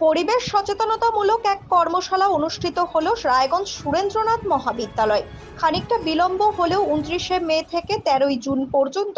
পরিবেশ সচেতনতামূলক এক কর্মশালা অনুষ্ঠিত হলো রায়গঞ্জ সুরেন্দ্রনাথ মহাবিদ্যালয়। খানিকটা বিলম্ব হলেও উনত্রিশে মে থেকে তেরোই জুন পর্যন্ত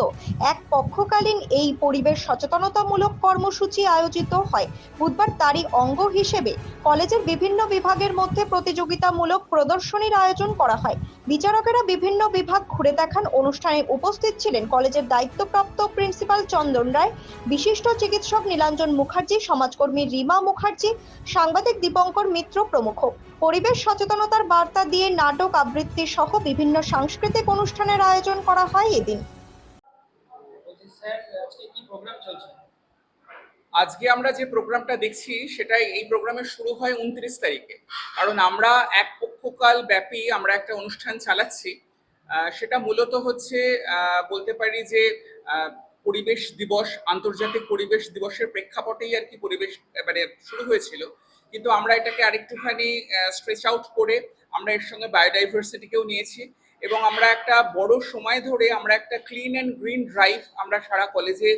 এক পক্ষকালীন এই পরিবেশ সচেতনতামূলক কর্মসূচি আয়োজিত হয়। বুধবার তারই অঙ্গ হিসেবে কলেজের বিভিন্ন বিভাগের মধ্যে প্রতিযোগিতামূলক প্রদর্শনীর আয়োজন করা হয়। বিচারকেরা বিভিন্ন বিভাগ ঘুরে দেখান অনুষ্ঠানে উপস্থিত ছিলেন কলেজের দায়িত্বপ্রাপ্ত প্রিন্সিপাল চন্দন রায়, বিশিষ্ট চিকিৎসক নীলাঞ্জন মুখার্জি, সমাজকর্মী রিমা মুখার্জি, সাংবাদিক দীপঙ্কর মিত্র প্রমুখ। পরিবেশ সচেতনতার বার্তা দিয়ে নাটক আবৃত্তি সহ বিভিন্ন সাংস্কৃতিক অনুষ্ঠানের আয়োজন করা হয় এদিন। আজকে আমরা যে প্রোগ্রামটা দেখছি সেটা এই প্রোগ্রামের শুরু হয় উনত্রিশ তারিখে। কারণ আমরা এক পক্ষকাল ব্যাপী আমরা একটা অনুষ্ঠান চালাচ্ছি। সেটা মূলত হচ্ছে বলতে পারি যে পরিবেশ দিবস, আন্তর্জাতিক পরিবেশ দিবসের প্রেক্ষাপটেই আর কি পরিবেশ মানে শুরু হয়েছিল। কিন্তু আমরা এটাকে আরেকটুখানি স্ট্রেচ আউট করে আমরা এর সঙ্গে বায়োডাইভার্সিটিকেও নিয়েছি এবং আমরা একটা বড় সময় ধরে আমরা একটা ক্লিন অ্যান্ড গ্রিন ড্রাইভ আমরা সারা কলেজে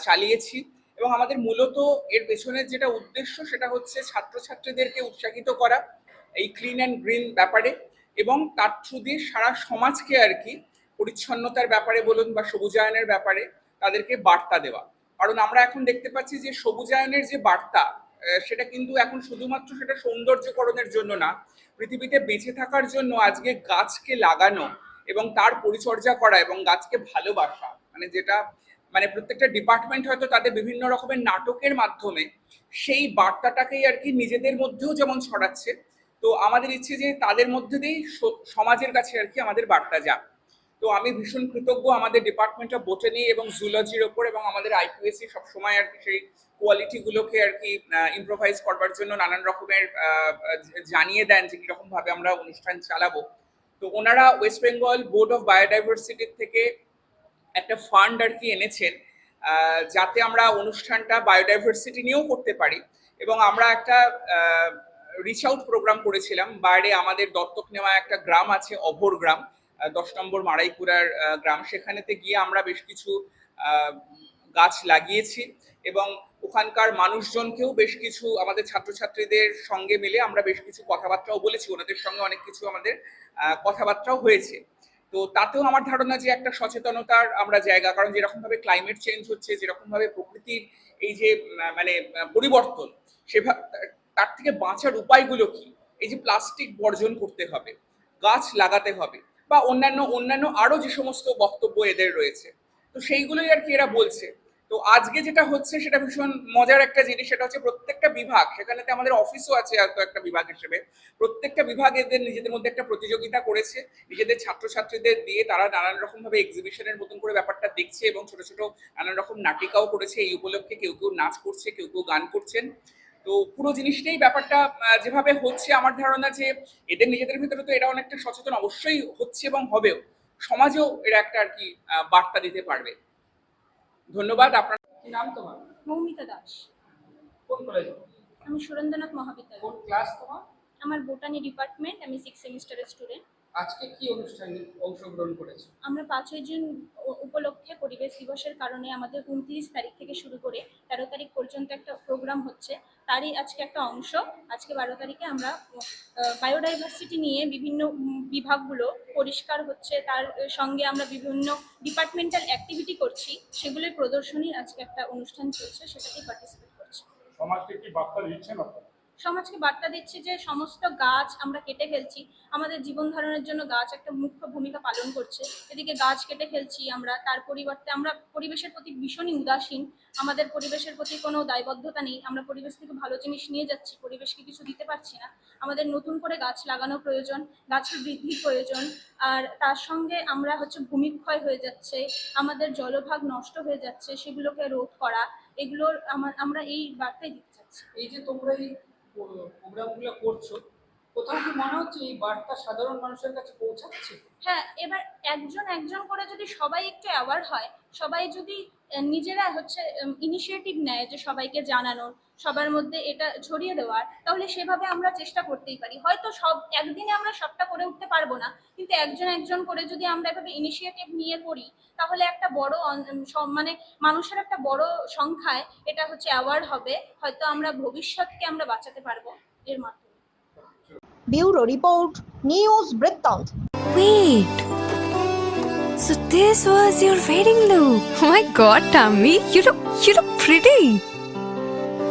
চালিয়েছি এবং আমাদের মূলত এর পেছনের যেটা উদ্দেশ্য সেটা হচ্ছে ছাত্রছাত্রীদেরকে উৎসাহিত করা এই ক্লিন অ্যান্ড গ্রিন ব্যাপারে এবং তার থ্রু দিয়ে সারা সমাজকে আর কি পরিচ্ছন্নতার ব্যাপারে বলুন বা সবুজায়নের ব্যাপারে তাদেরকে বার্তা দেওয়া। কারণ আমরা এখন দেখতে পাচ্ছি যে সবুজায়নের যে বার্তা সেটা কিন্তু এখন শুধুমাত্র সেটা সৌন্দর্যকরণের জন্য না, পৃথিবীতে বেঁচে থাকার জন্য আজকে গাছকে লাগানো এবং তার পরিচর্যা করা এবং গাছকে ভালোবাসা মানে যেটা মানে প্রত্যেকটা ডিপার্টমেন্ট হয়তো তাদের বিভিন্ন রকমের নাটকের মাধ্যমে সেই বার্তাটাকেই আর কি নিজেদের মধ্যেও যেমন ছড়াচ্ছে, তো আমাদের ইচ্ছে যে তাদের মধ্যে দিয়েই সমাজের কাছে আর কি আমাদের বার্তা যাক। তো আমি ভীষণ কৃতজ্ঞ আমাদের ডিপার্টমেন্ট অফ বোটানি এবং জুলজির ওপর এবং আমাদের আইকিউএসি সবসময় আর কি সেই কোয়ালিটিগুলোকে আর কি ইম্প্রোভাইজ করবার জন্য নানান রকমের জানিয়ে দেন যে কীরকম ভাবে আমরা অনুষ্ঠান চালাবো। তো ওনারা ওয়েস্ট বেঙ্গল বোর্ড অফ বায়োডাইভার্সিটির থেকে একটা ফান্ড আর কি এনেছেন যাতে আমরা অনুষ্ঠানটা বায়োডাইভার্সিটি নিয়েও করতে পারি। এবং আমরা একটা রিচ আউট প্রোগ্রাম করেছিলাম। বাইরে আমাদের দত্তক নেওয়া একটা গ্রাম আছে, অভর গ্রাম। দশ নম্বর মারাইপুরার গ্রাম। সেখানেতে গিয়ে আমরা বেশ কিছু গাছ লাগিয়েছি এবং ওখানকার মানুষজনকেও বেশ কিছু, আমাদের ছাত্রছাত্রীদের সঙ্গে মিলে আমরা বেশ কিছু কথাবার্তাও বলেছি। ওনাদের সঙ্গে অনেক কিছু আমাদের কথাবার্তাও হয়েছে। তো তাতেও আমার ধারণা যে একটা সচেতনতার আমরা জায়গা, কারণ যেরকমভাবে ক্লাইমেট চেঞ্জ হচ্ছে, যেরকমভাবে প্রকৃতির এই যে মানে পরিবর্তন সেভাবে তার থেকে বাঁচার উপায়গুলো কি? এই যে প্লাস্টিক বর্জন করতে হবে, গাছ লাগাতে হবে বা অন্যান্য অন্যান্য আরও যে সমস্ত বক্তব্য এদের রয়েছে। তো সেইগুলোই আর কি এরা বলছে। তো আজকে যেটা হচ্ছে সেটা ভীষণ মজার একটা জিনিস, সেটা হচ্ছে প্রত্যেকটা বিভাগ, সেখানেতে আমাদের অফিসও আছে হয়তো একটা বিভাগ হিসেবে, প্রত্যেকটা বিভাগ এদের নিজেদের মধ্যে একটা প্রতিযোগিতা করেছে। নিজেদের ছাত্রছাত্রীদের দিয়ে তারা নানান রকম ভাবে এক্সিবিশনের মতন করে ব্যাপারটা দেখছে এবং ছোট ছোট নানান রকম নাটিকাও করেছে। এই উপলক্ষে কেউ কেউ নাচ করছে, কেউ কেউ গান করছেন। তো পুরো জিনিসটাই ব্যাপারটা যেভাবে হচ্ছে আমার ধারণা যে এদের নিজেদের ভিতরে তো এরা অনেকটা সচেতন অবশ্যই হচ্ছে এবং হবেও। সমাজেও এরা একটা আর কি বার্তা দিতে পারবে। ধন্যবাদ আপনার নাম তোমার? মৌমিতা দাস। কোন কলেজে আমি সুরেন্দ্রনাথ মহাবিদ্যালয়। কোন ক্লাস তোমার? আমার বোটানি ডিপার্টমেন্ট আমি সিক্স সেমিস্টারের স্টুডেন্ট আজকে কি অনুষ্ঠানে অংশগ্রহণ করেছ? আমরা পাঁচই জুন উপলক্ষে পরিবেশ দিবসের কারণে আমাদের উনত্রিশ তারিখ থেকে শুরু করে তেরো তারিখ পর্যন্ত একটা প্রোগ্রাম হচ্ছে। তারই আজকে একটা অংশ। আজকে বারো তারিখে আমরা বায়োডাইভার্সিটি নিয়ে বিভিন্ন বিভাগগুলো পরিষ্কার হচ্ছে। তার সঙ্গে আমরা বিভিন্ন ডিপার্টমেন্টাল অ্যাক্টিভিটি করছি। সেগুলোর প্রদর্শনীর আজকে একটা অনুষ্ঠান চলছে সেটাতেই পার্টিসিপেট করছি। সমাজকে কি বার্তা দিচ্ছেন আপনারা? সমাজকে বার্তা দিচ্ছি যে সমস্ত গাছ আমরা কেটে ফেলছি, আমাদের জীবন ধারণের জন্য গাছ একটা মুখ্য ভূমিকা পালন করছে। এদিকে গাছ কেটে ফেলছি আমরা, তার পরিবর্তে আমরা পরিবেশের প্রতি ভীষণই উদাসীন, আমাদের পরিবেশের প্রতি কোনো দায়বদ্ধতা নেই, আমরা পরিবেশ থেকে ভালো জিনিস নিয়ে যাচ্ছি, পরিবেশকে কিছু দিতে পারছি না। আমাদের নতুন করে গাছ লাগানো প্রয়োজন, গাছের বৃদ্ধির প্রয়োজন, আর তার সঙ্গে আমরা হচ্ছে ভূমিক্ষয় হয়ে যাচ্ছে, আমাদের জলভাগ নষ্ট হয়ে যাচ্ছে, সেগুলোকে রোধ করা, এগুলোর আমার আমরা এই বার্তাই দিতে চাচ্ছি। এই যে তোমরা এই প্রোগ্রামগুলো করছ, কোথাও কি মনে হচ্ছে এই বার্তা সাধারণ মানুষের কাছে পৌঁছাচ্ছে? হ্যাঁ এবার একজন একজন করে যদি সবাই একটু অ্যাওয়ার হয়, সবাই যদি নিজেরা হচ্ছে ইনিশিয়েটিভ নেয় যে সবাইকে জানানোর সবার মধ্যে এটা ছড়িয়ে দেওয়ার তাহলে সেভাবে আমরা চেষ্টা করতেই পারি হয়তো সব একদিনে আমরা সবটা করে উঠতে পারব না কিন্তু একজন একজন করে যদি আমরা এভাবে ইনিশিয়েটিভ নিয়ে করি তাহলে একটা বড় মানে মানুষের একটা বড় সংখ্যায় এটা হচ্ছে অ্যাওয়ার্ড হবে হয়তো আমরা ভবিষ্যৎকে আমরা বাঁচাতে পারব এর মাধ্যমে ব্যুরো রিপোর্ট নিউজ বৃত্তান্ত Wait. So this was your wedding look. Oh my god, Tammy, you look you look pretty.